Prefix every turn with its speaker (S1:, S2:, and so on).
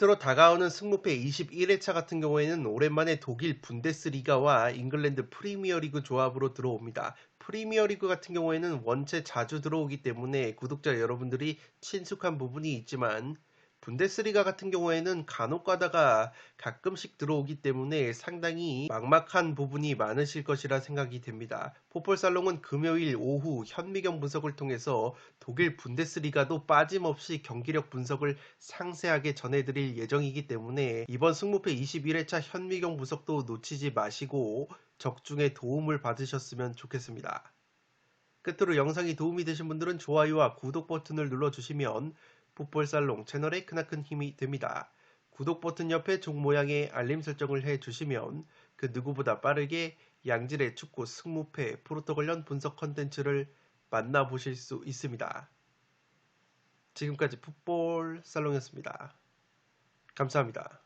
S1: 끝으로 다가오는 승무패 21회차 같은 경우에는 오랜만에 독일 분데스리가와 잉글랜드 프리미어리그 조합으로 들어옵니다. 프리미어리그 같은 경우에는 원체 자주 들어오기 때문에 구독자 여러분들이 친숙한 부분이 있지만 분데스리가 같은 경우에는 간혹 가다가 가끔씩 들어오기 때문에 상당히 막막한 부분이 많으실 것이라 생각이 됩니다. 포폴살롱은 금요일 오후 현미경 분석을 통해서 독일 분데스리가도 빠짐없이 경기력 분석을 상세하게 전해드릴 예정이기 때문에 이번 승무패 21회차 현미경 분석도 놓치지 마시고 적중에 도움을 받으셨으면 좋겠습니다. 끝으로 영상이 도움이 되신 분들은 좋아요와 구독 버튼을 눌러주시면 풋볼살롱 채널에 크나큰 힘이 됩니다. 구독 버튼 옆에 종 모양의 알림 설정을 해주시면 그 누구보다 빠르게 양질의 축구 승무패 프로토 관련 분석 컨텐츠를 만나보실 수 있습니다. 지금까지 풋볼 살롱이었습니다. 감사합니다.